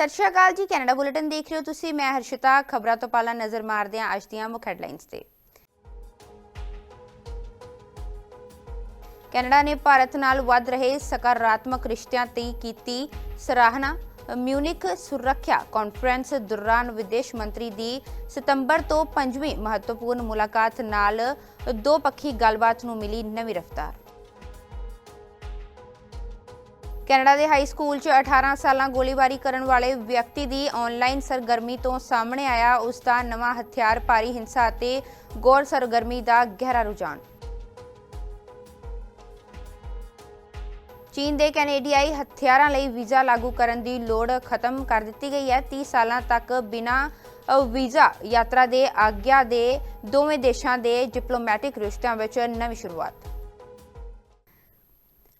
ਸਤਿ ਸ਼੍ਰੀ ਅਕਾਲ ਜੀ, Canada bulletin ਦੇਖ ਰਹੇ ਹੋ ਤੁਸੀਂ। ਮੈਂ ਹਰਸ਼ਿਤਾ, ਖਬਰਾਂ ਤੋਂ ਪਹਿਲਾਂ ਨਜ਼ਰ ਮਾਰਦੇ ਹਾਂ ਅੱਜ ਦੀਆਂ ਮੁੱਖ ਹੈਡਲਾਈਨਸ ਤੇ। ਕੈਨੇਡਾ ਨੇ ਭਾਰਤ ਨਾਲ ਵੱਧ ਰਹੇ ਸਕਾਰਾਤਮਕ ਰਿਸ਼ਤਿਆਂ 'ਤੇ ਕੀਤੀ ਸਰਾਹਨਾ। ਮਿਊਨਿਕ ਸੁਰੱਖਿਆ ਕਾਨਫਰੰਸ ਦੌਰਾਨ ਵਿਦੇਸ਼ ਮੰਤਰੀ ਦੀ ਸਤੰਬਰ ਤੋਂ ਪੰਜਵੀਂ ਮਹੱਤਵਪੂਰਨ ਮੁਲਾਕਾਤ ਨਾਲ ਦੋ ਪੱਖੀ ਗੱਲਬਾਤ ਨੂੰ ਮਿਲੀ ਨਵੀਂ ਰਫ਼ਤਾਰ। ਕੈਨੇਡਾ ਦੇ ਹਾਈ ਸਕੂਲ 'ਚ 18 ਸਾਲਾਂ ਗੋਲੀਬਾਰੀ ਕਰਨ ਵਾਲੇ ਵਿਅਕਤੀ ਦੀ ਆਨਲਾਈਨ ਸਰਗਰਮੀ ਤੋਂ ਸਾਹਮਣੇ ਆਇਆ। ਉਸ ਦਾ ਨਵਾਂ ਹਥਿਆਰ ਭਾਰੀ ਹਿੰਸਾ ਅਤੇ ਗੌਰ ਸਰਗਰਮੀ ਦਾ ਗਹਿਰਾ ਰੁਝਾਨ। ਚੀਨ ਦੇ ਕੈਨੇਡੀਆਈ ਹਥਿਆਰਾਂ ਲਈ ਵੀਜ਼ਾ ਲਾਗੂ ਕਰਨ ਦੀ ਲੋੜ ਖਤਮ ਕਰ ਦਿੱਤੀ ਗਈ ਹੈ। 30 ਸਾਲਾਂ ਤੱਕ ਬਿਨਾਂ ਵੀਜ਼ਾ ਯਾਤਰਾ ਦੇ ਆਗਿਆ ਦੇ ਦੋਵੇਂ ਦੇਸ਼ਾਂ ਦੇ ਡਿਪਲੋਮੈਟਿਕ ਰਿਸ਼ਤਿਆਂ ਵਿੱਚ ਨਵੀਂ ਸ਼ੁਰੂਆਤ।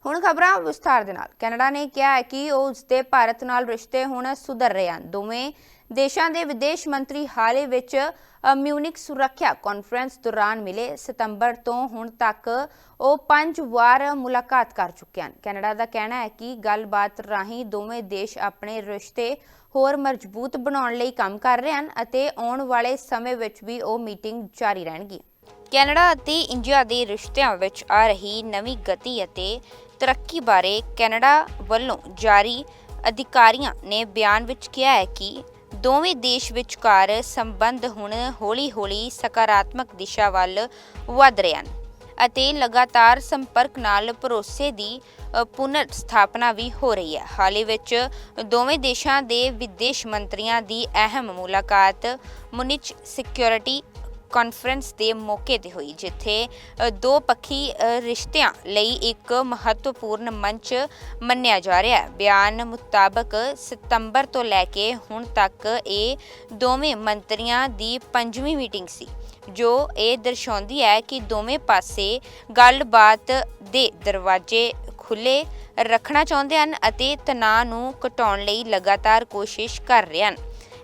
ਹੁਣ ਖਬਰਾਂ ਵਿਸਥਾਰ ਦੇ ਨਾਲ। ਕੈਨੇਡਾ ਨੇ ਕਿਹਾ ਹੈ ਕਿ ਉਹ ਉਸਦੇ ਭਾਰਤ ਨਾਲ ਰਿਸ਼ਤੇ ਹੁਣ ਸੁਧਰ ਰਹੇ ਹਨ। ਦੋਵੇਂ ਦੇਸ਼ਾਂ ਦੇ ਵਿਦੇਸ਼ ਮੰਤਰੀ ਹਾਲੇ ਵਿੱਚ ਮਿਊਨਿਕ ਸੁਰੱਖਿਆ ਕਾਨਫਰੰਸ ਦੌਰਾਨ ਮਿਲੇ ਸਤੰਬਰ ਤੋਂ ਹੁਣ ਤੱਕ ਉਹ ਪੰਜ ਵਾਰ ਮੁਲਾਕਾਤ ਕਰ ਚੁੱਕੇ ਹਨ। ਕੈਨੇਡਾ ਦਾ ਕਹਿਣਾ ਹੈ ਕਿ ਗੱਲਬਾਤ ਰਾਹੀਂ ਦੋਵੇਂ ਦੇਸ਼ ਆਪਣੇ ਰਿਸ਼ਤੇ ਹੋਰ ਮਜ਼ਬੂਤ ਬਣਾਉਣ ਲਈ ਕੰਮ ਕਰ ਰਹੇ ਹਨ ਅਤੇ ਆਉਣ ਵਾਲੇ ਸਮੇਂ ਵਿੱਚ ਵੀ ਉਹ ਮੀਟਿੰਗ ਜਾਰੀ ਰਹਿਣਗੀ ਕੈਨੇਡਾ ਅਤੇ ਇੰਡੀਆ ਦੇ ਰਿਸ਼ਤਿਆਂ ਵਿੱਚ ਆ ਰਹੀ ਨਵੀਂ ਗਤੀ ਅਤੇ ਤਰੱਕੀ ਬਾਰੇ ਕੈਨੇਡਾ ਵੱਲੋਂ ਜਾਰੀ ਅਧਿਕਾਰੀਆਂ ਨੇ ਬਿਆਨ ਵਿੱਚ ਕਿਹਾ ਹੈ ਕਿ ਦੋਵੇਂ ਦੇਸ਼ ਵਿਚਕਾਰ ਸੰਬੰਧ ਹੁਣ ਹੌਲੀ-ਹੌਲੀ ਸਕਾਰਾਤਮਕ ਦਿਸ਼ਾ ਵੱਲ ਵਧ ਰਹੇ ਹਨ ਅਤੇ ਲਗਾਤਾਰ ਸੰਪਰਕ ਨਾਲ ਭਰੋਸੇ ਦੀ ਅ, ਪੁਨਰ ਸਥਾਪਨਾ ਵੀ ਹੋ ਰਹੀ ਹੈ। ਹਾਲ ਹੀ ਵਿੱਚ ਦੋਵੇਂ ਦੇਸ਼ਾਂ ਦੇ ਵਿਦੇਸ਼ ਮੰਤਰੀਆਂ ਦੀ ਅਹਿਮ ਮੁਲਾਕਾਤ ਮੁਨਿਚ ਸਿਕਿਉਰਿਟੀ ਕਾਨਫਰੰਸ ਦੇ ਮੌਕੇ ਤੇ ਹੋਈ, ਜਿੱਥੇ ਦੋ ਪੱਖੀ ਰਿਸ਼ਤਿਆਂ ਲਈ ਇੱਕ ਮਹੱਤਵਪੂਰਨ ਮੰਚ ਮੰਨਿਆ ਜਾ ਰਿਹਾ ਹੈ। ਬਿਆਨ ਮੁਤਾਬਕ ਸਤੰਬਰ ਤੋਂ ਲੈ ਕੇ ਹੁਣ ਤੱਕ ਇਹ ਦੋਵੇਂ ਮੰਤਰੀਆਂ ਦੀ ਪੰਜਵੀਂ ਮੀਟਿੰਗ ਸੀ, ਜੋ ਇਹ ਦਰਸਾਉਂਦੀ ਹੈ ਕਿ ਦੋਵੇਂ ਪਾਸੇ ਗੱਲਬਾਤ ਦੇ ਦਰਵਾਜ਼ੇ ਖੁੱਲੇ ਰੱਖਣਾ ਚਾਹੁੰਦੇ ਹਨ ਅਤੇ ਤਣਾਅ ਨੂੰ ਘਟਾਉਣ ਲਈ ਲਗਾਤਾਰ ਕੋਸ਼ਿਸ਼ ਕਰ ਰਹੇ ਹਨ।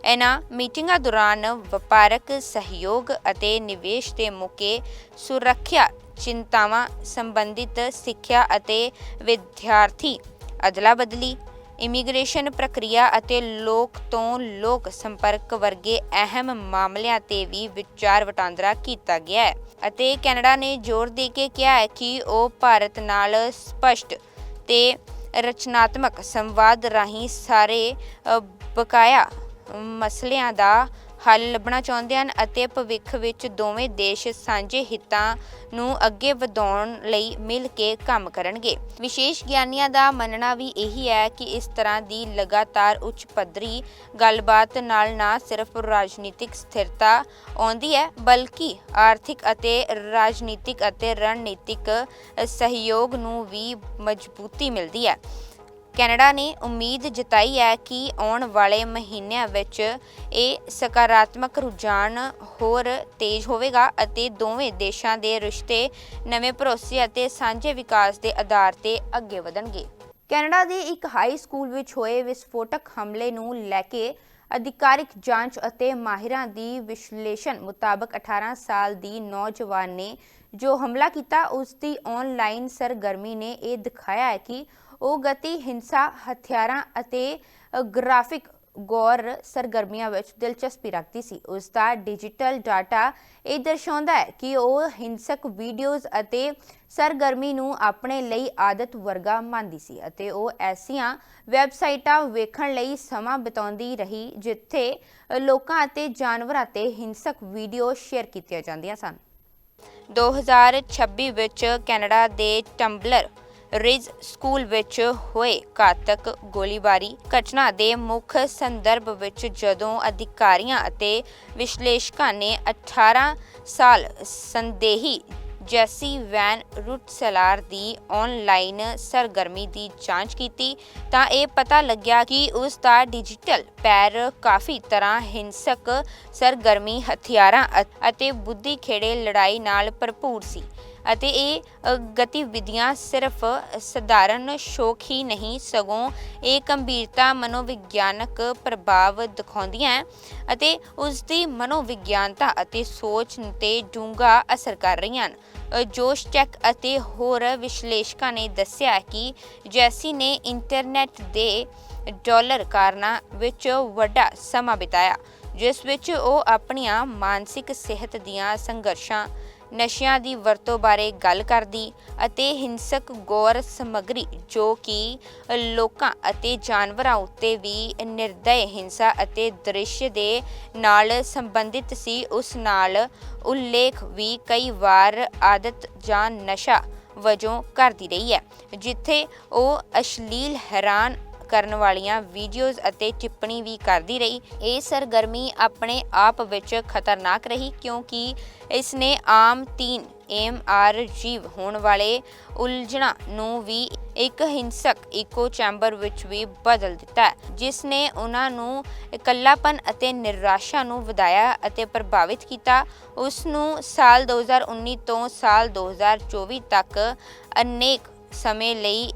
ਇਹਨਾਂ ਮੀਟਿੰਗਾਂ ਦੌਰਾਨ ਵਪਾਰਕ ਸਹਿਯੋਗ ਅਤੇ ਨਿਵੇਸ਼ ਦੇ ਮੌਕੇ ਸੁਰੱਖਿਆ, ਚਿੰਤਾਵਾਂ ਸੰਬੰਧਿਤ ਸਿੱਖਿਆ ਅਤੇ ਵਿਦਿਆਰਥੀ ਅਦਲਾ ਬਦਲੀ ਇਮੀਗ੍ਰੇਸ਼ਨ ਪ੍ਰਕਿਰਿਆ ਅਤੇ ਲੋਕ ਤੋਂ ਲੋਕ ਸੰਪਰਕ ਵਰਗੇ ਅਹਿਮ ਮਾਮਲਿਆਂ ਤੇ ਵੀ ਵਿਚਾਰ ਵਟਾਂਦਰਾ ਕੀਤਾ ਗਿਆ ਹੈ ਅਤੇ ਕੈਨੇਡਾ ਨੇ ਜ਼ੋਰ ਦੇ ਕੇ ਕਿਹਾ ਹੈ ਕਿ ਉਹ ਭਾਰਤ ਨਾਲ ਸਪਸ਼ਟ ਤੇ ਰਚਨਾਤਮਕ ਸੰਵਾਦ ਰਾਹੀਂ ਸਾਰੇ ਬਕਾਇਆ ਮਸਲਿਆਂ ਦਾ ਹੱਲ ਲੱਭਣਾ ਚਾਹੁੰਦੇ ਹਨ ਅਤੇ ਭਵਿੱਖ ਵਿੱਚ ਦੋਵੇਂ ਦੇਸ਼ ਸਾਂਝੇ ਹਿੱਤਾਂ ਨੂੰ ਅੱਗੇ ਵਧਾਉਣ ਲਈ ਮਿਲ ਕੇ ਕੰਮ ਕਰਨਗੇ। ਵਿਸ਼ੇਸ਼ ਗਿਆਨੀਆਂ ਦਾ ਮੰਨਣਾ ਵੀ ਇਹੀ ਹੈ ਕਿ ਇਸ ਤਰ੍ਹਾਂ ਦੀ ਲਗਾਤਾਰ ਉੱਚ ਪੱਧਰੀ ਗੱਲਬਾਤ ਨਾਲ ਨਾ ਸਿਰਫ ਰਾਜਨੀਤਿਕ ਸਥਿਰਤਾ ਆਉਂਦੀ ਹੈ, ਬਲਕਿ ਆਰਥਿਕ ਅਤੇ ਰਾਜਨੀਤਿਕ ਅਤੇ ਰਣਨੀਤਿਕ ਸਹਿਯੋਗ ਨੂੰ ਵੀ ਮਜ਼ਬੂਤੀ ਮਿਲਦੀ ਹੈ। ਕੈਨੇਡਾ ਨੇ ਉਮੀਦ ਜਤਾਈ ਹੈ ਕਿ ਆਉਣ ਵਾਲੇ ਮਹੀਨਿਆਂ ਵਿੱਚ ਇਹ ਸਕਾਰਾਤਮਕ ਰੁਝਾਨ ਹੋਰ ਤੇਜ਼ ਹੋਵੇਗਾ ਅਤੇ ਦੋਵੇਂ ਦੇਸ਼ਾਂ ਦੇ ਰਿਸ਼ਤੇ ਨਵੇਂ ਭਰੋਸੇ ਅਤੇ ਸਾਂਝੇ ਵਿਕਾਸ ਦੇ ਆਧਾਰ ਤੇ ਅੱਗੇ ਵਧਣਗੇ। ਕੈਨੇਡਾ ਦੇ ਇੱਕ ਹਾਈ ਸਕੂਲ ਵਿੱਚ ਹੋਏ ਵਿਸਫੋਟਕ ਹਮਲੇ ਨੂੰ ਲੈ ਕੇ ਅਧਿਕਾਰਿਕ ਜਾਂਚ ਅਤੇ ਮਾਹਿਰਾਂ ਦੀ ਵਿਸ਼ਲੇਸ਼ਣ ਮੁਤਾਬਕ 18 ਸਾਲ ਦੀ ਨੌਜਵਾਨ ਨੇ ਜੋ ਹਮਲਾ ਕੀਤਾ, ਉਸ ਦੀ ਆਨਲਾਈਨ ਸਰਗਰਮੀ ਨੇ ਇਹ ਦਿਖਾਇਆ ਹੈ ਕਿ ਉਹ ਗਤੀ, ਹਿੰਸਾ, ਹਥਿਆਰਾਂ ਅਤੇ ਗ੍ਰਾਫਿਕ ਗੌਰ ਸਰਗਰਮੀਆਂ ਵਿੱਚ ਦਿਲਚਸਪੀ ਰੱਖਦੀ ਸੀ। ਉਸ ਦਾ ਡਿਜੀਟਲ ਡਾਟਾ ਇਹ ਦਰਸਾਉਂਦਾ ਹੈ ਕਿ ਉਹ ਹਿੰਸਕ ਵੀਡੀਓਜ਼ ਅਤੇ ਸਰਗਰਮੀ ਨੂੰ ਆਪਣੇ ਲਈ ਆਦਤ ਵਰਗਾ ਮੰਨਦੀ ਸੀ ਅਤੇ ਉਹ ਐਸੀਆਂ ਵੈਬਸਾਈਟਾਂ ਵੇਖਣ ਲਈ ਸਮਾਂ ਬਿਤਾਉਂਦੀ ਰਹੀ, ਜਿੱਥੇ ਲੋਕਾਂ ਅਤੇ ਜਾਨਵਰਾਂ ਤੇ ਹਿੰਸਕ ਵੀਡੀਓ ਸ਼ੇਅਰ ਕੀਤੀਆਂ ਜਾਂਦੀਆਂ ਸਨ। 2026 ਵਿੱਚ ਕੈਨੇਡਾ ਦੇ ਟੰਬਲਰ ਰਿਜ ਸਕੂਲ ਵਿੱਚ ਹੋਏ ਘਾਤਕ ਗੋਲੀਬਾਰੀ ਘਟਨਾ ਦੇ ਮੁੱਖ ਸੰਦਰਭ ਵਿੱਚ ਜਦੋਂ ਅਧਿਕਾਰੀਆਂ ਅਤੇ ਵਿਸ਼ਲੇਸ਼ਕਾਂ ਨੇ 18 ਸਾਲ ਸੰਦੇਹੀ ਜੈਸੀ ਵੈਨ ਰੁਟਸਲਾਰ ਦੀ ਆਨਲਾਈਨ ਸਰਗਰਮੀ ਦੀ ਜਾਂਚ ਕੀਤੀ, ਤਾਂ ਇਹ ਪਤਾ ਲੱਗਿਆ ਕਿ ਉਸ ਦਾ ਡਿਜੀਟਲ ਪੈਰ ਕਾਫੀ ਤਰ੍ਹਾਂ ਹਿੰਸਕ ਸਰਗਰਮੀ ਹਥਿਆਰਾਂ ਅ- ਅਤੇ ਬੁੱਧੀ ਖੇੜੇ ਲੜਾਈ ਨਾਲ ਭਰਪੂਰ ਸੀ। ਅਤੇ ਇਹ ਗਤੀਵਿਧੀਆਂ ਸਿਰਫ ਸਧਾਰਨ ਸ਼ੌਕ ਹੀ ਨਹੀਂ, ਸਗੋਂ ਇਹ ਗੰਭੀਰਤਾ ਮਨੋਵਿਗਿਆਨਕ ਪ੍ਰਭਾਵ ਦਿਖਾਉਂਦੀਆਂ ਹੈ ਅਤੇ ਉਸ ਦੀ ਮਨੋਵਿਗਿਆਨਤਾ ਅਤੇ ਸੋਚ ਤੇ ਡੂੰਘਾ ਅਸਰ ਕਰ ਰਹੀਆਂ ਹਨ। ਜੋਸ਼ ਚੈਕ ਅਤੇ ਹੋਰ ਵਿਸ਼ਲੇਸ਼ਕਾਂ ਨੇ ਦੱਸਿਆ ਕਿ ਜੈਸੀ ਨੇ ਇੰਟਰਨੈਟ ਦੇ ਡਾਲਰ ਕਾਰਨਾਂ ਵਿੱਚ ਵੱਡਾ ਸਮਾਂ ਬਿਤਾਇਆ, ਜਿਸ ਵਿੱਚ ਉਹ ਆਪਣੀਆਂ ਮਾਨਸਿਕ ਸਿਹਤ ਦੀਆਂ ਸੰਘਰਸ਼ਾਂ ਨਸ਼ਿਆਂ ਦੀ ਵਰਤੋਂ ਬਾਰੇ ਗੱਲ ਕਰਦੀ ਅਤੇ ਹਿੰਸਕ ਗੌਰ ਸਮੱਗਰੀ ਜੋ ਕਿ ਲੋਕਾਂ ਅਤੇ ਜਾਨਵਰਾਂ ਉੱਤੇ ਵੀ ਨਿਰਦੈ ਹਿੰਸਾ ਅਤੇ ਦ੍ਰਿਸ਼ ਦੇ ਨਾਲ ਸੰਬੰਧਿਤ ਸੀ, ਉਸ ਨਾਲ ਉਲੇਖ ਵੀ ਕਈ ਵਾਰ ਆਦਤ ਜਾਂ ਨਸ਼ਾ ਵਜੋਂ ਕਰਦੀ ਰਹੀ ਹੈ, ਜਿੱਥੇ ਉਹ ਅਸ਼ਲੀਲ ਹੈਰਾਨ ਕਰਨ ਵਾਲੀਆਂ ਵੀਡੀਓਜ਼ ਅਤੇ ਟਿੱਪਣੀ ਵੀ ਕਰਦੀ ਰਹੀ। ਇਹ ਸਰਗਰਮੀ ਆਪਣੇ ਆਪ ਵਿੱਚ ਖਤਰਨਾਕ ਰਹੀ ਕਿਉਂਕਿ ਇਸ ਨੇ ਆਮ ਤੀਨ ਐਮ ਜੀਵ ਹੋਣ ਵਾਲੇ ਉਲਝਣਾਂ ਨੂੰ ਵੀ ਇੱਕ ਹਿੰਸਕ ਇਕੋ ਚੈਂਬਰ ਵਿੱਚ ਵੀ ਬਦਲ ਦਿੱਤਾ ਹੈ, ਜਿਸ ਨੇ ਉਹਨਾਂ ਨੂੰ ਇਕੱਲਾਪਨ ਅਤੇ ਨਿਰਾਸ਼ਾ ਨੂੰ ਵਧਾਇਆ ਅਤੇ ਪ੍ਰਭਾਵਿਤ ਕੀਤਾ। ਉਸ ਨੂੰ ਸਾਲ 2019 ਤੋਂ ਸਾਲ 2024 ਤੱਕ ਅਨੇਕ ਸਮੇਂ ਲਈ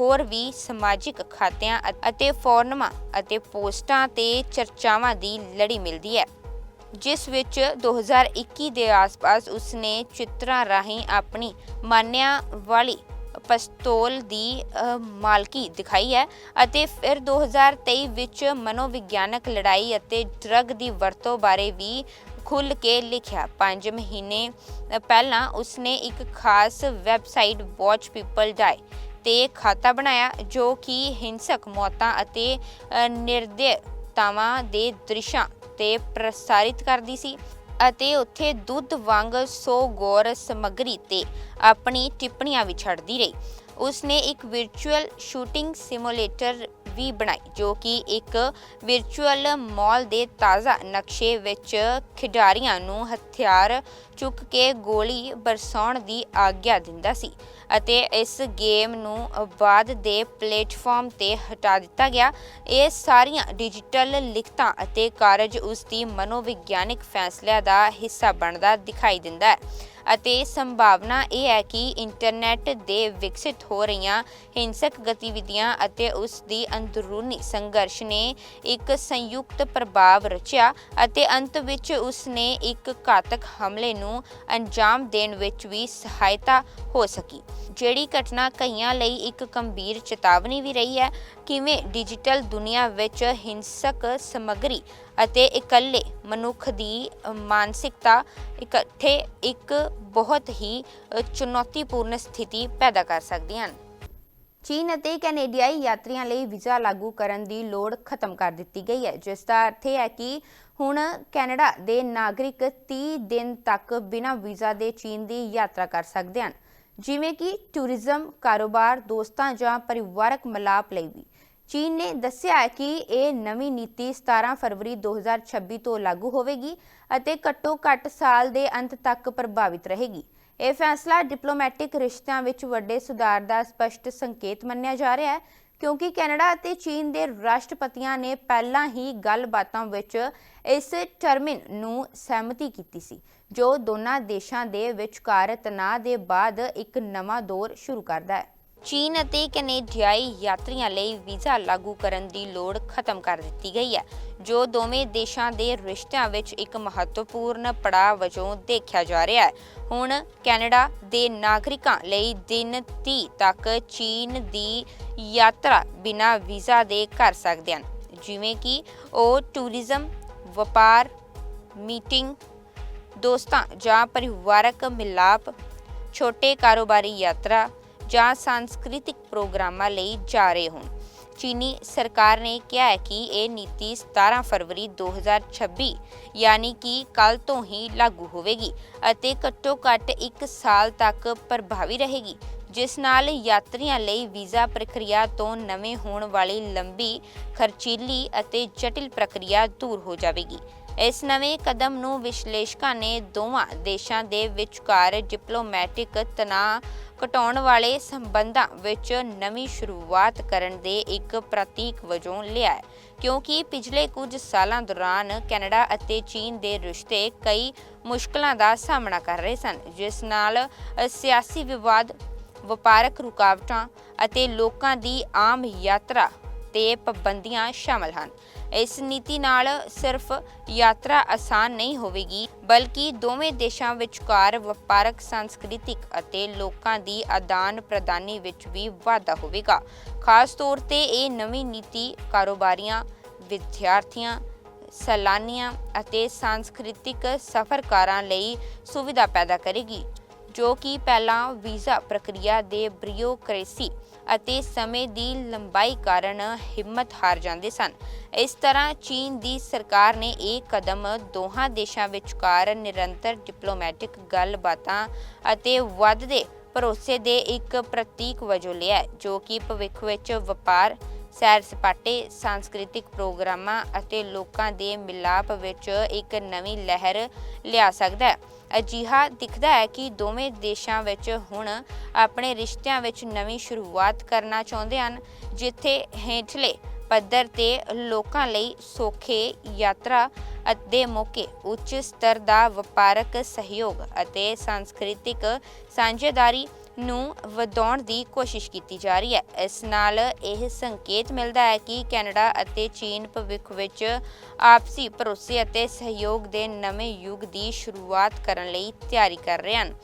ਹੋਰ ਵੀ ਸਮਾਜਿਕ ਖਾਤਿਆਂ ਅਤੇ ਫੋਰਮਾਂ ਅਤੇ ਪੋਸਟਾਂ ਤੇ ਚਰਚਾਵਾਂ ਦੀ ਲੜੀ ਮਿਲਦੀ ਹੈ, ਜਿਸ ਵਿੱਚ 2021 ਦੇ ਆਸ-ਪਾਸ ਉਸਨੇ ਚਿੱਤਰਾਂ ਰਾਹੀਂ ਆਪਣੀ ਮਾਨਿਆ ਵਾਲੀ ਪਸਤੌਲ ਦੀ ਮਾਲਕੀ ਦਿਖਾਈ ਹੈ ਅਤੇ ਫਿਰ 2023 ਵਿੱਚ ਮਨੋਵਿਗਿਆਨਕ ਲੜਾਈ ਅਤੇ ਡਰੱਗ ਦੀ ਵਰਤੋਂ ਬਾਰੇ ਵੀ ਖੁੱਲ ਕੇ ਲਿਖਿਆ। 5 ਮਹੀਨੇ ਪਹਿਲਾਂ ਉਸਨੇ ਇੱਕ ਖਾਸ ਵੈਬਸਾਈਟ, ਵਾਚ ਪੀਪਲ ਡਾਈ ਤੇ ਖਾਤਾ ਬਣਾਇਆ ਜੋ ਕਿ ਹਿੰਸਕ ਮੌਤਾਂ ਅਤੇ ਅ, ਨਿਰਦੇਤਾਵਾਂ ਦੇ ਦ੍ਰਿਸ਼ਾਂ ਤੇ ਪ੍ਰਸਾਰਿਤ ਕਰਦੀ ਸੀ ਅਤੇ ਉੱਥੇ ਦੁੱਧ ਵਾਂਗ ਸੋ ਗੌਰ ਸਮੱਗਰੀ ਤੇ ਆਪਣੀ ਟਿੱਪਣੀਆਂ ਵੀ ਛੱਡਦੀ ਰਹੀ। ਉਸਨੇ ਇੱਕ ਵਿਰਚੁਅਲ ਸ਼ੂਟਿੰਗ ਸਿਮੂਲੇਟਰ ਵੀ ਬਣਾਈ, ਜੋ ਕਿ ਇੱਕ ਵਿਰਚੁਅਲ ਮਾਲ ਦੇ ਤਾਜ਼ਾ ਨਕਸ਼ੇ ਵਿੱਚ ਖਿਡਾਰੀਆਂ ਨੂੰ ਹਥਿਆਰ ਚੁੱਕ ਕੇ ਗੋਲੀ ਬਰਸਾਉਣ ਦੀ ਆਗਿਆ ਦਿੰਦਾ ਸੀ ਅਤੇ ਇਸ ਗੇਮ ਨੂੰ ਬਾਅਦ ਦੇ ਪਲੇਟਫਾਰਮ ਤੇ ਹਟਾ ਦਿੱਤਾ ਗਿਆ। ਇਹ ਸਾਰੀਆਂ ਡਿਜੀਟਲ ਲਿਖਤਾਂ ਅਤੇ ਕਾਰਜ ਉਸ ਦੀ ਮਨੋਵਿਗਿਆਨਿਕ ਫੈਸਲਿਆਂ ਦਾ ਹਿੱਸਾ ਬਣਦਾ ਦਿਖਾਈ ਦਿੰਦਾ ਹੈ। ਅਤੇ ਸੰਭਾਵਨਾ ਇਹ ਹੈ ਕਿ ਇੰਟਰਨੈਟ ਦੇ ਵਿਕਸਿਤ ਹੋ ਰਹੀਆਂ ਹਿੰਸਕ ਗਤੀਵਿਧੀਆਂ ਅਤੇ ਉਸ ਦੀ ਅੰਦਰੂਨੀ ਸੰਘਰਸ਼ ਨੇ ਇੱਕ ਸੰਯੁਕਤ ਪ੍ਰਭਾਵ ਰਚਿਆ ਅਤੇ ਅੰਤ ਵਿੱਚ ਉਸ ਨੇ ਇੱਕ ਘਾਤਕ ਹਮਲੇ ਨੂੰ ਅੰਜਾਮ ਦੇਣ ਵਿੱਚ ਵੀ ਸਹਾਇਤਾ ਹੋ ਸਕੀ। ਜਿਹੜੀ ਘਟਨਾ ਕਈਆਂ ਲਈ ਇੱਕ ਗੰਭੀਰ ਚੇਤਾਵਨੀ ਵੀ ਰਹੀ ਹੈ, ਕਿਵੇਂ ਡਿਜੀਟਲ ਦੁਨੀਆ ਵਿੱਚ ਹਿੰਸਕ ਸਮੱਗਰੀ ਅਤੇ ਇਕੱਲੇ ਮਨੁੱਖ ਦੀ ਮਾਨਸਿਕਤਾ ਇਕੱਠੇ ਇੱਕ ਬਹੁਤ ਹੀ ਚੁਣੌਤੀਪੂਰਨ ਸਥਿਤੀ ਪੈਦਾ ਕਰ ਸਕਦੀਆਂ ਹਨ। ਚੀਨ ਅਤੇ ਕੈਨੇਡੀਆਈ ਯਾਤਰੀਆਂ ਲਈ ਵੀਜ਼ਾ ਲਾਗੂ ਕਰਨ ਦੀ ਲੋੜ ਖਤਮ ਕਰ ਦਿੱਤੀ ਗਈ ਹੈ, ਜਿਸ ਦਾ ਅਰਥ ਇਹ ਹੈ ਕਿ ਹੁਣ ਕੈਨੇਡਾ ਦੇ ਨਾਗਰਿਕ 30 ਦਿਨ ਤੱਕ ਬਿਨਾਂ ਵੀਜ਼ਾ ਦੇ ਚੀਨ ਦੀ ਯਾਤਰਾ ਕਰ ਸਕਦੇ ਹਨ, ਜਿਵੇਂ ਕਿ ਟੂਰਿਜ਼ਮ, ਕਾਰੋਬਾਰ, ਦੋਸਤਾਂ ਜਾਂ ਪਰਿਵਾਰਕ ਮਿਲਾਪ ਲਈ ਵੀ। ਚੀਨ ਨੇ ਦੱਸਿਆ ਹੈ ਕਿ ਇਹ ਨਵੀਂ ਨੀਤੀ 17 ਫਰਵਰੀ 2026 ਤੋਂ ਲਾਗੂ ਹੋਵੇਗੀ ਅਤੇ ਘੱਟੋ-ਘੱਟ ਸਾਲ ਦੇ ਅੰਤ ਤੱਕ ਪ੍ਰਭਾਵਿਤ ਰਹੇਗੀ। ਇਹ ਫੈਸਲਾ ਡਿਪਲੋਮੈਟਿਕ ਰਿਸ਼ਤਿਆਂ ਵਿੱਚ ਵੱਡੇ ਸੁਧਾਰ ਦਾ ਸਪਸ਼ਟ ਸੰਕੇਤ ਮੰਨਿਆ ਜਾ ਰਿਹਾ ਹੈ, ਕਿਉਂਕਿ ਕੈਨੇਡਾ ਅਤੇ ਚੀਨ ਦੇ ਰਾਸ਼ਟਰਪਤੀਆਂ ਨੇ ਪਹਿਲਾਂ ਹੀ ਗੱਲਬਾਤਾਂ ਵਿੱਚ ਇਸ ਟਰਮਿਨ ਨੂੰ ਸਹਿਮਤੀ ਕੀਤੀ ਸੀ, ਜੋ ਦੋਨਾਂ ਦੇਸ਼ਾਂ ਦੇ ਵਿਚਕਾਰ ਤਣਾਅ ਦੇ ਬਾਅਦ ਇੱਕ ਨਵਾਂ ਦੌਰ ਸ਼ੁਰੂ ਕਰਦਾ ਹੈ। ਚੀਨ ਅਤੇ ਕੈਨੇਡੀਆਈ ਯਾਤਰੀਆਂ ਲਈ ਵੀਜ਼ਾ ਲਾਗੂ ਕਰਨ ਦੀ ਲੋੜ ਖਤਮ ਕਰ ਦਿੱਤੀ ਗਈ ਹੈ, ਜੋ ਦੋਵੇਂ ਦੇਸ਼ਾਂ ਦੇ ਰਿਸ਼ਤਿਆਂ ਵਿੱਚ ਇੱਕ ਮਹੱਤਵਪੂਰਨ ਪੜਾਅ ਵਜੋਂ ਦੇਖਿਆ ਜਾ ਰਿਹਾ ਹੈ। ਹੁਣ ਕੈਨੇਡਾ ਦੇ ਨਾਗਰਿਕਾਂ ਲਈ ਦਿਨ 30 ਤੱਕ ਚੀਨ ਦੀ ਯਾਤਰਾ ਬਿਨਾਂ ਵੀਜ਼ਾ ਦੇ ਕਰ ਸਕਦੇ ਹਨ, ਜਿਵੇਂ ਕਿ ਉਹ ਟੂਰਿਜ਼ਮ, ਵਪਾਰ, ਮੀਟਿੰਗ, ਦੋਸਤਾਂ ਜਾਂ ਪਰਿਵਾਰਕ ਮਿਲਾਪ, ਛੋਟੇ ਕਾਰੋਬਾਰੀ ਯਾਤਰਾ ਜਾਂ ਸੰਸਕ੍ਰਿਤਿਕ ਪ੍ਰੋਗਰਾਮਾਂ ਲਈ ਜਾ ਰਹੇ ਹੋਣ। ਚੀਨੀ ਸਰਕਾਰ ਨੇ ਕਿਹਾ ਹੈ ਕਿ ਇਹ ਨੀਤੀ 17 ਫਰਵਰੀ 2026 ਯਾਨੀ ਕਿ ਕੱਲ ਤੋਂ ਹੀ ਲਾਗੂ ਹੋਵੇਗੀ ਅਤੇ ਘੱਟੋ-ਘੱਟ 1 ਸਾਲ ਤੱਕ ਪ੍ਰਭਾਵੀ ਰਹੇਗੀ, ਜਿਸ ਨਾਲ ਯਾਤਰੀਆਂ ਲਈ ਵੀਜ਼ਾ ਪ੍ਰਕਿਰਿਆ ਤੋਂ ਨਵੇਂ ਹੋਣ ਵਾਲੀ ਲੰਬੀ, ਖਰਚੀਲੀ ਅਤੇ ਜਟਿਲ ਪ੍ਰਕਿਰਿਆ ਦੂਰ ਹੋ ਜਾਵੇਗੀ। ਇਸ ਨਵੇਂ ਕਦਮ ਨੂੰ ਵਿਸ਼ਲੇਸ਼ਕਾਂ ਨੇ ਦੋਵਾਂ ਦੇਸ਼ਾਂ ਦੇ ਵਿਚਕਾਰ ਡਿਪਲੋਮੈਟਿਕ ਤਣਾਅ ਘਟਾਉਣ ਵਾਲੇ ਸੰਬੰਧਾਂ ਵਿੱਚ ਨਵੀਂ ਸ਼ੁਰੂਆਤ ਕਰਨ ਦੇ ਇੱਕ ਪ੍ਰਤੀਕ ਵਜੋਂ ਲਿਆ ਹੈ। ਕਿਉਂਕਿ ਪਿਛਲੇ ਕੁਝ ਸਾਲਾਂ ਦੌਰਾਨ ਕੈਨੇਡਾ ਅਤੇ ਚੀਨ ਦੇ ਰਿਸ਼ਤੇ ਕਈ ਮੁਸ਼ਕਲਾਂ ਦਾ ਸਾਹਮਣਾ ਕਰ ਰਹੇ ਸਨ, ਜਿਸ ਨਾਲ ਸਿਆਸੀ ਵਿਵਾਦ, ਵਪਾਰਕ ਰੁਕਾਵਟਾਂ ਅਤੇ ਲੋਕਾਂ ਦੀ ਆਮ ਯਾਤਰਾ ਅਤੇ ਪਾਬੰਦੀਆਂ ਸ਼ਾਮਲ ਹਨ। ਇਸ ਨੀਤੀ ਨਾਲ ਸਿਰਫ ਯਾਤਰਾ ਆਸਾਨ ਨਹੀਂ ਹੋਵੇਗੀ, ਬਲਕਿ ਦੋਵੇਂ ਦੇਸ਼ਾਂ ਵਿਚਕਾਰ ਵਪਾਰਕ, ਸੰਸਕ੍ਰਿਤਿਕ ਅਤੇ ਲੋਕਾਂ ਦੀ ਆਦਾਨ ਪ੍ਰਦਾਨੀ ਵਿੱਚ ਵੀ ਵਾਧਾ ਹੋਵੇਗਾ। ਖਾਸ ਤੌਰ ਤੇ ਇਹ ਨਵੀਂ ਨੀਤੀ ਕਾਰੋਬਾਰੀਆਂ, ਵਿਦਿਆਰਥੀਆਂ, ਸੈਲਾਨੀਆਂ ਅਤੇ ਸੰਸਕ੍ਰਿਤਿਕ ਸਫ਼ਰਕਾਰਾਂ ਲਈ ਸੁਵਿਧਾ ਪੈਦਾ ਕਰੇਗੀ, ਜੋ ਕਿ ਪਹਿਲਾਂ ਵੀਜ਼ਾ ਪ੍ਰਕਿਰਿਆ ਦੇ ਬਿਊਰੋਕ੍ਰੇਸੀ ਅਤੇ ਸਮੇਂ ਦੀ ਲੰਬਾਈ ਕਾਰਨ ਹਿੰਮਤ ਹਾਰ ਜਾਂਦੇ ਸਨ। ਇਸ ਤਰ੍ਹਾਂ ਚੀਨ ਦੀ ਸਰਕਾਰ ਨੇ ਇਹ ਕਦਮ ਦੋਹਾਂ ਦੇਸ਼ਾਂ ਵਿਚਕਾਰ ਨਿਰੰਤਰ ਡਿਪਲੋਮੈਟਿਕ ਗੱਲਬਾਤਾਂ ਅਤੇ ਵੱਧਦੇ ਭਰੋਸੇ ਦੇ ਇੱਕ ਪ੍ਰਤੀਕ ਵਜੋਂ ਲਿਆ ਜੋ ਕਿ ਭਵਿੱਖ ਵਿੱਚ ਵਪਾਰ, ਸੈਰ ਸਪਾਟੇ, ਸੰਸਕ੍ਰਿਤਿਕ ਪ੍ਰੋਗਰਾਮਾਂ ਅਤੇ ਲੋਕਾਂ ਦੇ ਮਿਲਾਪ ਵਿੱਚ ਇੱਕ ਨਵੀਂ ਲਹਿਰ ਲਿਆ ਸਕਦਾ ਹੈ। ਅਜਿਹਾ ਦਿਖਦਾ ਹੈ ਕਿ ਦੋਵੇਂ ਦੇਸ਼ਾਂ ਵਿੱਚ ਹੁਣ ਆਪਣੇ ਰਿਸ਼ਤਿਆਂ ਵਿੱਚ ਨਵੀਂ ਸ਼ੁਰੂਆਤ ਕਰਨਾ ਚਾਹੁੰਦੇ ਹਨ, ਜਿੱਥੇ ਹੇਠਲੇ ਪੱਧਰ ਤੇ ਲੋਕਾਂ ਲਈ ਸੌਖੇ ਯਾਤਰਾ ਅਤੇ ਮੌਕੇ ਉੱਚ ਸਤਰ ਦਾ ਵਪਾਰਕ ਸਹਿਯੋਗ ਅਤੇ ਸੰਸਕ੍ਰਿਤਿਕ ਸਾਂਝੇਦਾਰੀ ਨੂੰ ਵਧਾਉਣ ਦੀ ਕੋਸ਼ਿਸ਼ ਕੀਤੀ ਜਾ ਰਹੀ ਹੈ। ਇਸ ਨਾਲ ਇਹ ਸੰਕੇਤ ਮਿਲਦਾ ਹੈ ਕਿ ਕੈਨੇਡਾ ਅਤੇ ਚੀਨ ਭਵਿੱਖ ਵਿੱਚ ਆਪਸੀ ਭਰੋਸੇ ਅਤੇ ਸਹਿਯੋਗ ਦੇ ਨਵੇਂ ਯੁੱਗ ਦੀ ਸ਼ੁਰੂਆਤ ਕਰਨ ਲਈ ਤਿਆਰੀ ਕਰ ਰਹੇ ਹਨ,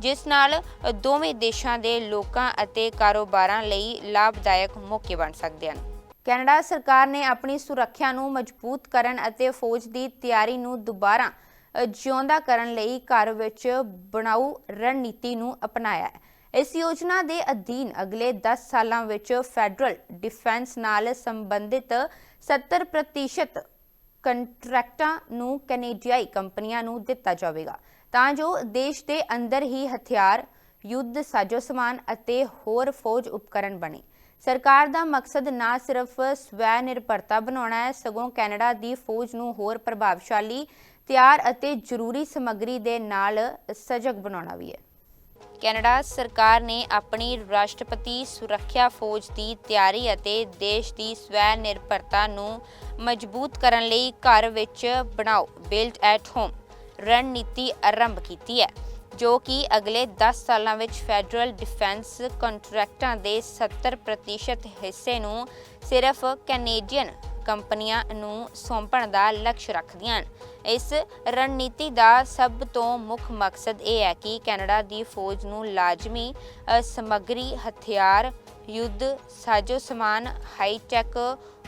ਜਿਸ ਨਾਲ ਦੋਵੇਂ ਦੇਸ਼ਾਂ ਦੇ ਲੋਕਾਂ ਅਤੇ ਕਾਰੋਬਾਰਾਂ ਲਈ ਲਾਭਦਾਇਕ ਮੌਕੇ ਬਣ ਸਕਦੇ ਹਨ। ਕੈਨੇਡਾ ਸਰਕਾਰ ਨੇ ਆਪਣੀ ਸੁਰੱਖਿਆ ਨੂੰ ਮਜ਼ਬੂਤ ਕਰਨ ਅਤੇ ਫੌਜ ਦੀ ਤਿਆਰੀ ਨੂੰ ਦੁਬਾਰਾ ਜਿਉਂਦਾ ਕਰਨ ਲਈ ਘਰ ਵਿੱਚ ਬਣਾਉ ਰਣਨੀਤੀ ਨੂੰ ਅਪਣਾਇਆ ਹੈ। ਇਸ ਯੋਜਨਾ ਦੇ ਅਧੀਨ ਅਗਲੇ 10 ਸਾਲਾਂ ਵਿੱਚ ਫੈਡਰਲ ਡਿਫੈਂਸ ਨਾਲ ਸੰਬੰਧਿਤ 70% ਕੰਟਰੈਕਟਾਂ ਨੂੰ ਕੈਨੇਡੀਆਈ ਕੰਪਨੀਆਂ ਨੂੰ ਦਿੱਤਾ ਜਾਵੇਗਾ। ਤਾਂ ਜੋ ਦੇਸ਼ ਦੇ ਅੰਦਰ ਹੀ ਹਥਿਆਰ, ਯੁੱਧ ਸਾਜੋ ਸਮਾਨ ਅਤੇ ਹੋਰ ਫੌਜ ਉਪਕਰਨ ਬਣੇ। ਸਰਕਾਰ ਦਾ ਮਕਸਦ ਨਾ ਸਿਰਫ ਸਵੈ ਨਿਰਭਰਤਾ ਬਣਾਉਣਾ ਹੈ, ਸਗੋਂ ਕੈਨੇਡਾ ਦੀ ਫੌਜ ਨੂੰ ਹੋਰ ਪ੍ਰਭਾਵਸ਼ਾਲੀ ਤਿਆਰ ਅਤੇ ਜ਼ਰੂਰੀ ਸਮੱਗਰੀ ਦੇ ਨਾਲ ਸਜਗ ਬਣਾਉਣਾ ਵੀ ਹੈ। ਕੈਨੇਡਾ ਸਰਕਾਰ ਨੇ ਆਪਣੀ ਰਾਸ਼ਟਰਪਤੀ ਸੁਰੱਖਿਆ ਫੌਜ ਦੀ ਤਿਆਰੀ ਅਤੇ ਦੇਸ਼ ਦੀ ਸਵੈ ਨਿਰਭਰਤਾ ਨੂੰ ਮਜ਼ਬੂਤ ਕਰਨ ਲਈ ਘਰ ਵਿੱਚ ਬਣਾਓ ਬਿਲਡ ਐਟ ਹੋਮ ਰਣਨੀਤੀ ਆਰੰਭ ਕੀਤੀ ਹੈ, ਜੋ ਕਿ ਅਗਲੇ 10 ਸਾਲਾਂ ਵਿੱਚ ਫੈਡਰਲ ਡਿਫੈਂਸ ਕੰਟਰੈਕਟਾਂ ਦੇ 70% ਹਿੱਸੇ ਨੂੰ ਸਿਰਫ ਕੈਨੇਡੀਅਨ ਕੰਪਨੀਆਂ ਨੂੰ ਸੌਂਪਣ ਦਾ ਲਕਸ਼ ਰੱਖਦੀਆਂ ਹਨ। ਇਸ ਰਣਨੀਤੀ ਦਾ ਸਭ ਤੋਂ ਮੁੱਖ ਮਕਸਦ ਇਹ ਹੈ ਕਿ ਕੈਨੇਡਾ ਦੀ ਫੌਜ ਨੂੰ ਲਾਜ਼ਮੀ, ਸਮੱਗਰੀ, ਹਥਿਆਰ, ਯੁੱਧ, ਸਾਜੋ ਸਮਾਨ ਹਾਈ ਟੈਕ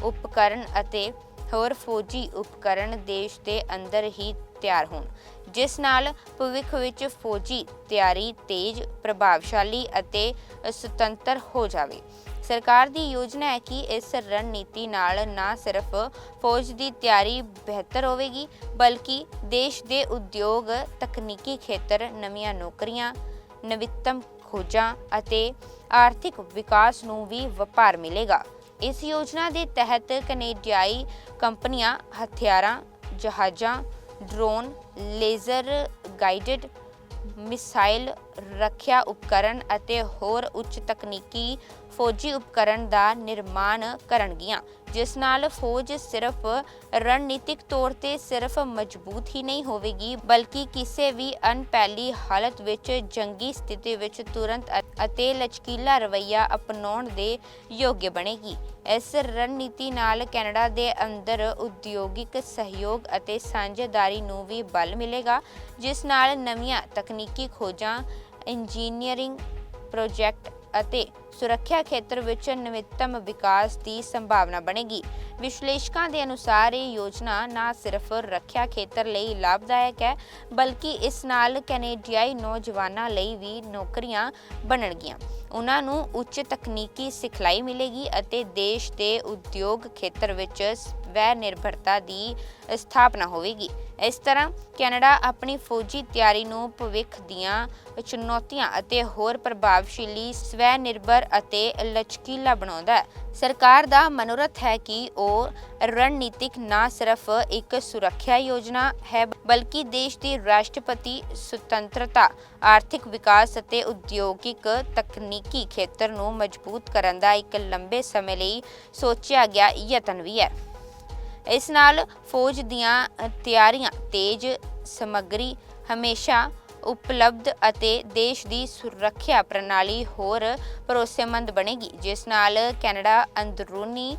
ਉਪਕਰਨ ਅਤੇ ਹੋਰ ਫੌਜੀ ਉਪਕਰਨ ਦੇਸ਼ ਦੇ ਅੰਦਰ ਹੀ ਤਿਆਰ ਹੋਣ, ਜਿਸ ਨਾਲ ਭਵਿੱਖ ਵਿੱਚ ਫੌਜੀ ਤਿਆਰੀ ਤੇਜ਼, ਪ੍ਰਭਾਵਸ਼ਾਲੀ ਅਤੇ ਸੁਤੰਤਰ ਹੋ ਜਾਵੇ। ਸਰਕਾਰ ਦੀ ਯੋਜਨਾ ਹੈ ਕਿ ਇਸ ਰਣਨੀਤੀ ਨਾਲ ਨਾ ਸਿਰਫ ਫੌਜ ਦੀ ਤਿਆਰੀ ਬਿਹਤਰ ਹੋਵੇਗੀ, ਬਲਕਿ ਦੇਸ਼ ਦੇ ਉਦਯੋਗ, ਤਕਨੀਕੀ ਖੇਤਰ, ਨਵੀਆਂ ਨੌਕਰੀਆਂ, ਨਵੀਨਤਮ ਖੋਜਾਂ ਅਤੇ ਆਰਥਿਕ ਵਿਕਾਸ ਨੂੰ ਵੀ ਵਪਾਰ ਮਿਲੇਗਾ। ਇਸ ਯੋਜਨਾ ਦੇ ਤਹਿਤ ਕੈਨੇਡੀਆਈ ਕੰਪਨੀਆਂ, ਹਥਿਆਰਾਂ, ਜਹਾਜ਼ਾਂ, ਡਰੋਨ, ਲੇਜ਼ਰ, ਗਾਈਡਡ ਮਿਸਾਈਲ, ਰੱਖਿਆ ਉਪਕਰਨ ਅਤੇ ਹੋਰ ਉੱਚ ਤਕਨੀਕੀ ਫੌਜੀ ਉਪਕਰਨ ਦਾ ਨਿਰਮਾਣ ਕਰਨਗੀਆਂ, ਜਿਸ ਨਾਲ ਫੌਜ ਸਿਰਫ ਰਣਨੀਤਿਕ ਤੌਰ ਤੇ ਸਿਰਫ ਮਜ਼ਬੂਤ ਹੀ ਨਹੀਂ ਹੋਵੇਗੀ, ਬਲਕਿ ਕਿਸੇ ਵੀ ਅਣਪਹਿਲੀ ਹਾਲਤ ਵਿੱਚ, ਜੰਗੀ ਸਥਿਤੀ ਵਿੱਚ ਤੁਰੰਤ ਅਤੇ ਲਚਕੀਲਾ ਰਵੱਈਆ ਅਪਣਾਉਣ ਦੇ ਯੋਗ ਬਣੇਗੀ। ਇਸ ਰਣਨੀਤੀ ਨਾਲ ਕੈਨੇਡਾ ਦੇ ਅੰਦਰ ਉਦਯੋਗਿਕ ਸਹਿਯੋਗ ਅਤੇ ਸਾਂਝੇਦਾਰੀ ਨੂੰ ਵੀ ਬਲ ਮਿਲੇਗਾ, ਜਿਸ ਨਾਲ ਨਵੀਆਂ ਤਕਨੀਕੀ ਖੋਜਾਂ, ਇੰਜੀਨੀਅਰਿੰਗ ਪ੍ਰੋਜੈਕਟ ਅਤੇ ਸੁਰੱਖਿਆ ਖੇਤਰ ਵਿੱਚ ਨਵੀਨਤਮ ਵਿਕਾਸ ਦੀ ਸੰਭਾਵਨਾ ਬਣੇਗੀ। ਵਿਸ਼ਲੇਸ਼ਕਾਂ ਦੇ ਅਨੁਸਾਰ ਇਹ ਯੋਜਨਾ ਨਾ ਸਿਰਫ ਰੱਖਿਆ ਖੇਤਰ ਲਈ ਲਾਭਦਾਇਕ ਹੈ, ਬਲਕਿ ਇਸ ਨਾਲ ਕੈਨੇਡੀਆਈ ਨੌਜਵਾਨਾਂ ਲਈ ਵੀ ਨੌਕਰੀਆਂ ਬਣਨਗੀਆਂ। ਉਹਨਾਂ ਨੂੰ ਉੱਚ ਤਕਨੀਕੀ ਸਿਖਲਾਈ ਮਿਲੇਗੀ ਅਤੇ ਦੇਸ਼ ਦੇ ਉਦਯੋਗ ਖੇਤਰ ਵਿੱਚ ਸਵੈ ਨਿਰਭਰਤਾ ਦੀ ਸਥਾਪਨਾ ਹੋਵੇਗੀ। ਇਸ ਤਰ੍ਹਾਂ ਕੈਨੇਡਾ ਆਪਣੀ ਫੌਜੀ ਤਿਆਰੀ ਨੂੰ ਭਵਿੱਖ ਦੀਆਂ ਚੁਣੌਤੀਆਂ ਅਤੇ ਹੋਰ ਪ੍ਰਭਾਵਸ਼ੀਲੀ ਸਵੈ ਨਿਰਭਰ ਅਤੇ ਲਚਕੀਲਾ ਬਣਾਉਂਦਾ ਹੈ। ਸਰਕਾਰ ਦਾ ਮਨੋਰਥ ਹੈ ਕਿ ਉਹ ਰਣਨੀਤਿਕ ਨਾ ਸਿਰਫ ਇੱਕ ਸੁਰੱਖਿਆ ਯੋਜਨਾ ਹੈ, ਬਲਕਿ ਦੇਸ਼ ਦੀ ਰਾਸ਼ਟਰਪਤੀ ਸੁਤੰਤਰਤਾ, ਆਰਥਿਕ ਵਿਕਾਸ ਅਤੇ ਉਦਯੋਗਿਕ ਤਕਨੀਕੀ ਖੇਤਰ ਨੂੰ ਮਜ਼ਬੂਤ ਕਰਨ ਦਾ ਇੱਕ ਲੰਬੇ ਸਮੇਂ ਲਈ ਸੋਚਿਆ ਗਿਆ ਯਤਨ ਵੀ ਹੈ। ਇਸ ਨਾਲ ਫੌਜ ਦੀਆਂ ਤਿਆਰੀਆਂ ਤੇਜ਼, ਸਮੱਗਰੀ ਹਮੇਸ਼ਾ ਉਪਲਬਧ ਅਤੇ ਦੇਸ਼ ਦੀ ਸੁਰੱਖਿਆ ਪ੍ਰਣਾਲੀ ਹੋਰ ਭਰੋਸੇਮੰਦ ਬਣੇਗੀ, ਜਿਸ ਨਾਲ ਕੈਨੇਡਾ ਅੰਦਰੂਨੀ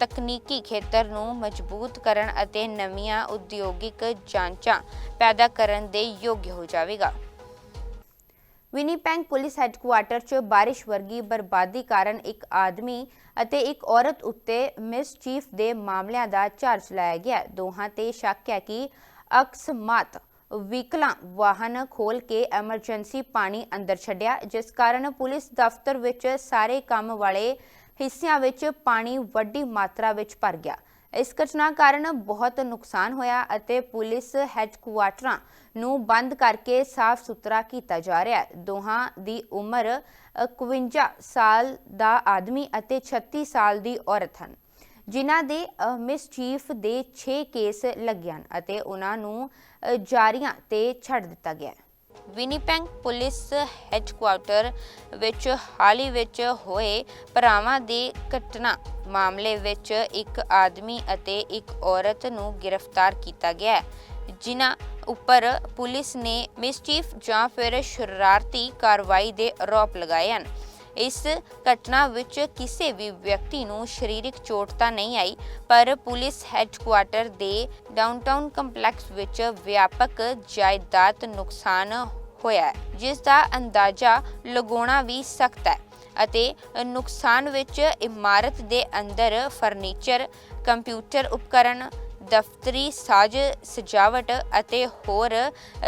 ਤਕਨੀਕੀ ਖੇਤਰ ਨੂੰ ਮਜ਼ਬੂਤ ਕਰਨ ਅਤੇ ਨਵੀਆਂ ਉਦਯੋਗਿਕ ਜਾਂਚਾਂ ਪੈਦਾ ਕਰਨ ਦੇ ਯੋਗ ਹੋ ਜਾਵੇਗਾ। ਵਿਨੀਪੈਂਗ ਪੁਲਿਸ ਹੈੱਡਕੁਆਰਟਰ 'ਚ ਬਾਰਿਸ਼ ਵਰਗੀ ਬਰਬਾਦੀ ਕਾਰਨ ਇੱਕ ਆਦਮੀ ਅਤੇ ਇੱਕ ਔਰਤ ਉੱਤੇ ਮਿਸਚੀਫ ਦੇ ਮਾਮਲਿਆਂ ਦਾ ਚਾਰਜ ਲਾਇਆ ਗਿਆ। ਦੋਹਾਂ ਤੇ ਸ਼ੱਕ ਹੈ ਕਿ ਅਕਸਮਾਤ ਵਹੀਕਲਾਂ ਵਾਹਨ ਖੋਲ ਕੇ ਐਮਰਜੈਂਸੀ ਪਾਣੀ ਅੰਦਰ ਛੱਡਿਆ ਜਿਸ ਕਾਰਨ ਪੁਲਿਸ ਦਫ਼ਤਰ ਵਿੱਚ ਸਾਰੇ ਕੰਮ ਵਾਲੇ ਹਿੱਸਿਆਂ ਵਿੱਚ ਪਾਣੀ ਵੱਡੀ ਮਾਤਰਾ ਵਿੱਚ ਭਰ ਗਿਆ। ਇਸ ਘਟਨਾ ਕਾਰਨ ਬਹੁਤ ਨੁਕਸਾਨ ਹੋਇਆ ਅਤੇ ਪੁਲਿਸ ਹੈੱਡਕੁਆਟਰਾਂ ਨੂੰ ਬੰਦ ਕਰਕੇ ਸਾਫ਼ ਸੁਥਰਾ ਕੀਤਾ ਜਾ ਰਿਹਾ ਹੈ। ਦੋਹਾਂ ਦੀ ਉਮਰ ਅ, 51 ਸਾਲ ਦਾ ਆਦਮੀ ਅਤੇ 36 ਸਾਲ ਦੀ ਔਰਤ ਹਨ ਜਿਨ੍ਹਾਂ ਦੇ ਮਿਸਚੀਫ ਦੇ 6 ਕੇਸ ਲੱਗੇ ਹਨ ਅਤੇ ਉਹਨਾਂ ਨੂੰ ਜਾਰੀਆਂ ਤੇ ਛੱਡ ਦਿੱਤਾ ਗਿਆ ਹੈ। ਵਿਨੀਪੈਂਗ ਪੁਲਿਸ ਹੈੱਡਕੁਆਰਟਰ ਵਿੱਚ ਹਾਲ ਹੀ ਵਿੱਚ ਹੋਏ ਭਰਾਵਾਂ ਦੇ ਘਟਨਾ ਮਾਮਲੇ ਵਿੱਚ ਇੱਕ ਆਦਮੀ ਅਤੇ ਇੱਕ ਔਰਤ ਨੂੰ ਗ੍ਰਿਫਤਾਰ ਕੀਤਾ ਗਿਆ ਹੈ, ਜਿਨ੍ਹਾਂ ਉੱਪਰ ਪੁਲਿਸ ਨੇ ਮਿਸਚੀਫ ਜਾਂ ਫਿਰ ਸ਼ਰਾਰਤੀ ਕਾਰਵਾਈ ਦੇ ਆਰੋਪ ਲਗਾਏ ਹਨ। ਇਸ ਘਟਨਾ ਵਿੱਚ ਕਿਸੇ ਵੀ ਵਿਅਕਤੀ ਨੂੰ ਸਰੀਰਕ ਚੋਟ ਤਾਂ ਨਹੀਂ ਆਈ, ਪਰ ਪੁਲਿਸ ਹੈੱਡਕੁਆਟਰ ਦੇ ਡਾਊਨਟਾਊਨ ਕੰਪਲੈਕਸ ਵਿੱਚ ਵਿਆਪਕ ਜਾਇਦਾਦ ਨੁਕਸਾਨ ਹੋਇਆ ਹੈ, ਜਿਸ ਦਾ ਅੰਦਾਜ਼ਾ ਲਗਾਉਣਾ ਵੀ ਸਖਤ ਹੈ ਅਤੇ ਨੁਕਸਾਨ ਵਿੱਚ ਇਮਾਰਤ ਦੇ ਅੰਦਰ ਫਰਨੀਚਰ, ਕੰਪਿਊਟਰ ਉਪਕਰਨ, ਦਫ਼ਤਰੀ ਸਾਜ਼ ਸਜਾਵਟ ਅਤੇ ਹੋਰ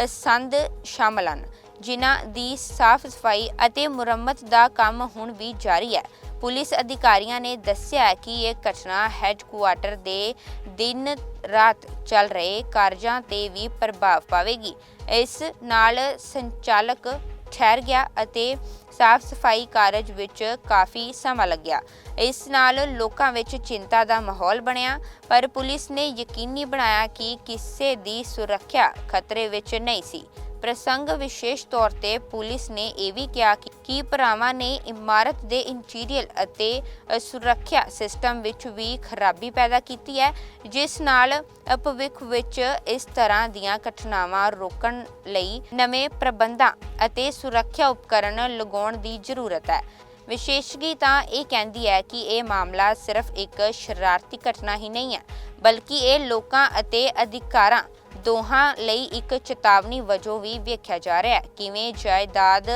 ਸੰਦ ਸ਼ਾਮਲ ਹਨ। ਜਿਨ੍ਹਾਂ ਦੀ ਸਾਫ਼ ਸਫ਼ਾਈ ਅਤੇ ਮੁਰੰਮਤ ਦਾ ਕੰਮ ਹੁਣ ਵੀ ਜਾਰੀ ਹੈ। ਪੁਲਿਸ ਅਧਿਕਾਰੀਆਂ ਨੇ ਦੱਸਿਆ ਕਿ ਇਹ ਘਟਨਾ ਹੈੱਡਕੁਆਟਰ ਦੇ ਦਿਨ ਰਾਤ ਚੱਲ ਰਹੇ ਕਾਰਜਾਂ ਤੇ ਵੀ ਪ੍ਰਭਾਵ ਪਾਵੇਗੀ। ਇਸ ਨਾਲ ਸੰਚਾਲਕ ਠਹਿਰ ਗਿਆ ਅਤੇ ਸਾਫ਼ ਸਫ਼ਾਈ ਕਾਰਜ ਵਿੱਚ ਕਾਫੀ ਸਮਾਂ ਲੱਗਿਆ। ਇਸ ਨਾਲ ਲੋਕਾਂ ਵਿੱਚ ਚਿੰਤਾ ਦਾ ਮਾਹੌਲ ਬਣਿਆ, ਪਰ ਪੁਲਿਸ ਨੇ ਯਕੀਨੀ ਬਣਾਇਆ ਕਿ ਕਿਸੇ ਦੀ ਸੁਰੱਖਿਆ ਖਤਰੇ ਵਿੱਚ ਨਹੀਂ ਸੀ। ਪ੍ਰਸੰਗ ਵਿਸ਼ੇਸ਼ ਤੌਰ ਤੇ ਪੁਲਿਸ ਨੇ ਇਹ ਵੀ ਕਿਹਾ ਕਿ ਭਰਾਵਾਂ ਨੇ ਇਮਾਰਤ ਦੇ ਇੰਟੀਰੀਅਰ ਅਤੇ ਸੁਰੱਖਿਆ ਸਿਸਟਮ ਵਿੱਚ ਵੀ ਖਰਾਬੀ ਪੈਦਾ ਕੀਤੀ ਹੈ, ਜਿਸ ਨਾਲ ਭਵਿੱਖ ਵਿੱਚ ਇਸ ਤਰ੍ਹਾਂ ਦੀਆਂ ਘਟਨਾਵਾਂ ਰੋਕਣ ਲਈ ਨਵੇਂ ਪ੍ਰਬੰਧਾਂ ਅਤੇ ਸੁਰੱਖਿਆ ਉਪਕਰਨ ਲਗਾਉਣ ਦੀ ਜ਼ਰੂਰਤ ਹੈ। ਵਿਸ਼ੇਸ਼ਗੀ ਤਾਂ ਇਹ ਕਹਿੰਦੀ ਹੈ ਕਿ ਇਹ ਮਾਮਲਾ ਸਿਰਫ ਇੱਕ ਸ਼ਰਾਰਤੀ ਘਟਨਾ ਹੀ ਨਹੀਂ ਹੈ, ਬਲਕਿ ਇਹ ਲੋਕਾਂ ਅਤੇ ਅਧਿਕਾਰਾਂ ਦੋਹਾਂ ਲਈ ਇੱਕ ਚੇਤਾਵਨੀ ਵਜੋਂ ਵੀ ਵੇਖਿਆ ਜਾ ਰਿਹਾ ਹੈ। ਕਿਵੇਂ ਜਾਇਦਾਦ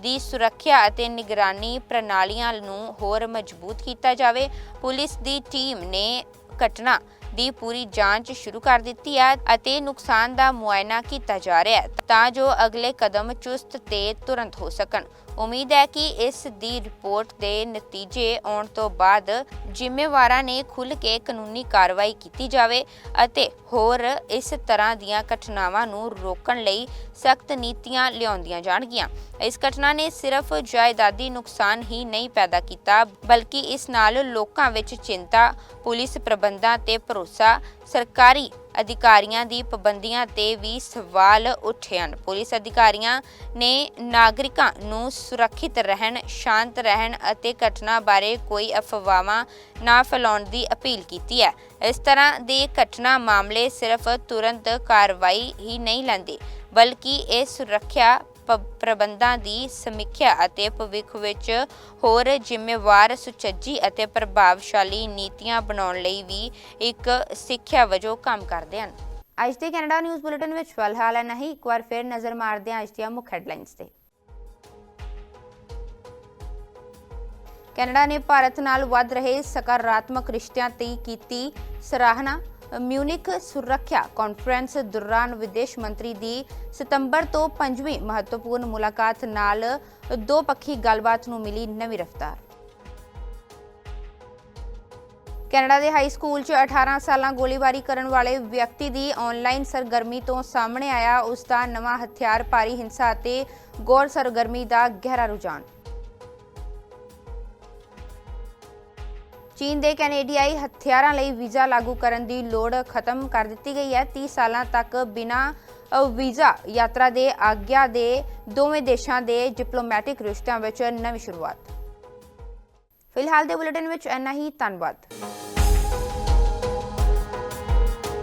ਦੀ ਸੁਰੱਖਿਆ ਅਤੇ ਨਿਗਰਾਨੀ ਪ੍ਰਣਾਲੀਆਂ ਨੂੰ ਹੋਰ ਮਜ਼ਬੂਤ ਕੀਤਾ ਜਾਵੇ, ਪੁਲਿਸ ਦੀ ਟੀਮ ਨੇ ਘਟਨਾ ਦੀ ਪੂਰੀ ਜਾਂਚ ਸ਼ੁਰੂ ਕਰ ਦਿੱਤੀ ਹੈ ਅਤੇ ਨੁਕਸਾਨ ਦਾ ਮੁਆਇਨਾ ਕੀਤਾ ਜਾ ਰਿਹਾ ਹੈ। ਤਾਂ ਜੋ ਅਗਲੇ ਕਦਮ ਚੁਸਤ ਤੇ ਤੁਰੰਤ ਹੋ ਸਕਣ। ਉਮੀਦ ਹੈ ਕਿ ਇਸ ਦੀ ਰਿਪੋਰਟ ਦੇ ਨਤੀਜੇ ਆਉਣ ਤੋਂ ਬਾਅਦ ਜ਼ਿੰਮੇਵਾਰਾਂ ਨੇ ਖੁੱਲ੍ਹ ਕੇ ਕਾਨੂੰਨੀ ਕਾਰਵਾਈ ਕੀਤੀ ਜਾਵੇ ਅਤੇ ਹੋਰ ਇਸ ਤਰ੍ਹਾਂ ਦੀਆਂ ਘਟਨਾਵਾਂ ਨੂੰ ਰੋਕਣ ਲਈ ਸਖਤ ਨੀਤੀਆਂ ਲਿਆਉਂਦੀਆਂ ਜਾਣਗੀਆਂ। ਇਸ ਘਟਨਾ ਨੇ ਸਿਰਫ ਜਾਇਦਾਦੀ ਨੁਕਸਾਨ ਹੀ ਨਹੀਂ ਪੈਦਾ ਕੀਤਾ, ਬਲਕਿ ਇਸ ਨਾਲ ਲੋਕਾਂ ਵਿੱਚ ਚਿੰਤਾ, ਪੁਲਿਸ ਪ੍ਰਬੰਧਾਂ ਤੇ ਭਰੋਸਾ ਸਰਕਾਰੀ ਅਧਿਕਾਰੀਆਂ ਦੀ ਪਾਬੰਦੀਆਂ ਤੇ ਵੀ ਸਵਾਲ ਉੱਠੇ ਹਨ। ਪੁਲਿਸ ਅਧਿਕਾਰੀਆਂ ਨੇ ਨਾਗਰਿਕਾਂ ਨੂੰ ਸੁਰੱਖਿਅਤ ਰਹਿਣ, ਸ਼ਾਂਤ ਰਹਿਣ ਅਤੇ ਘਟਨਾ ਬਾਰੇ ਕੋਈ ਅਫਵਾਹਾਂ ਨਾ ਫੈਲਾਉਣ ਦੀ ਅਪੀਲ ਕੀਤੀ ਹੈ। ਇਸ ਤਰ੍ਹਾਂ ਦੇ ਘਟਨਾ ਮਾਮਲੇ ਸਿਰਫ ਤੁਰੰਤ ਕਾਰਵਾਈ ਹੀ ਨਹੀਂ ਲੈਂਦੇ, ਬਲਕਿ ਇਹ ਸੁਰੱਖਿਆ ਪ੍ਰਬੰਧਾਂ ਦੀ ਸਮੀਖਿਆ ਅਤੇ ਭਵਿੱਖ ਵਿੱਚ ਹੋਰ ਜ਼ਿੰਮੇਵਾਰ, ਸੁਚੱਜੀ ਅਤੇ ਪ੍ਰਭਾਵਸ਼ਾਲੀ ਨੀਤੀਆਂ ਬਣਾਉਣ ਲਈ ਵੀ ਇੱਕ ਸਿੱਖਿਆ ਵਜੋਂ ਕੰਮ ਕਰਦੇ ਹਨ। ਅੱਜ ਦੇ ਕੈਨੇਡਾ ਨਿਊਜ਼ ਬੁਲੇਟਿਨ ਵਿੱਚ ਫਿਲਹਾਲ ਹੈ। ਨਹੀਂ ਇੱਕ ਵਾਰ ਫਿਰ ਨਜ਼ਰ ਮਾਰਦੇ ਹਾਂ ਅੱਜ ਦੀਆਂ ਮੁੱਖ ਹੈਡਲਾਈਨਸ ਤੇ। ਕੈਨੇਡਾ ਨੇ ਭਾਰਤ ਨਾਲ ਵੱਧ ਰਹੇ ਸਕਾਰਾਤਮਕ ਰਿਸ਼ਤਿਆਂ ਤੇ ਕੀਤੀ ਸਰਾਹਨਾ। ਮਿਊਨਿਕ ਸੁਰੱਖਿਆ ਕਾਨਫਰੰਸ ਦੌਰਾਨ ਵਿਦੇਸ਼ ਮੰਤਰੀ ਦੀ ਸਤੰਬਰ ਤੋਂ ਪੰਜਵੀਂ ਮਹੱਤਵਪੂਰਨ ਮੁਲਾਕਾਤ ਨਾਲ ਦੋ ਪੱਖੀ ਗੱਲਬਾਤ ਨੂੰ ਮਿਲੀ ਨਵੀਂ ਰਫ਼ਤਾਰ। ਕੈਨੇਡਾ ਦੇ ਹਾਈ ਸਕੂਲ 'ਚ 18 ਸਾਲਾਂ ਗੋਲੀਬਾਰੀ ਕਰਨ ਵਾਲੇ ਵਿਅਕਤੀ ਦੀ ਆਨਲਾਈਨ ਸਰਗਰਮੀ ਤੋਂ ਸਾਹਮਣੇ ਆਇਆ ਉਸ ਦਾ ਨਵਾਂ ਹਥਿਆਰ ਭਾਰੀ ਹਿੰਸਾ ਅਤੇ ਗੌਰ ਸਰਗਰਮੀ ਦਾ ਗਹਿਰਾ ਰੁਝਾਨ। ਚੀਨ ਦੇ ਕੈਨੇਡੀਆਈ ਹਥਿਆਰਾਂ ਲਈ ਵੀਜ਼ਾ ਲਾਗੂ ਕਰਨ ਦੀ ਲੋੜ ਖਤਮ ਕਰ ਦਿੱਤੀ ਗਈ ਹੈ। 30 ਸਾਲਾਂ ਤੱਕ ਬਿਨਾਂ ਵੀਜ਼ਾ ਯਾਤਰਾ ਦੇ ਆਗਿਆ ਦੇ ਦੋਵੇਂ ਦੇਸ਼ਾਂ ਦੇ ਡਿਪਲੋਮੈਟਿਕ ਰਿਸ਼ਤਿਆਂ ਵਿੱਚ ਨਵੀਂ ਸ਼ੁਰੂਆਤ। ਫਿਲਹਾਲ ਦੇ ਬੁਲੇਟਿਨ ਵਿੱਚ ਇੰਨਾ ਹੀ। ਧੰਨਵਾਦ।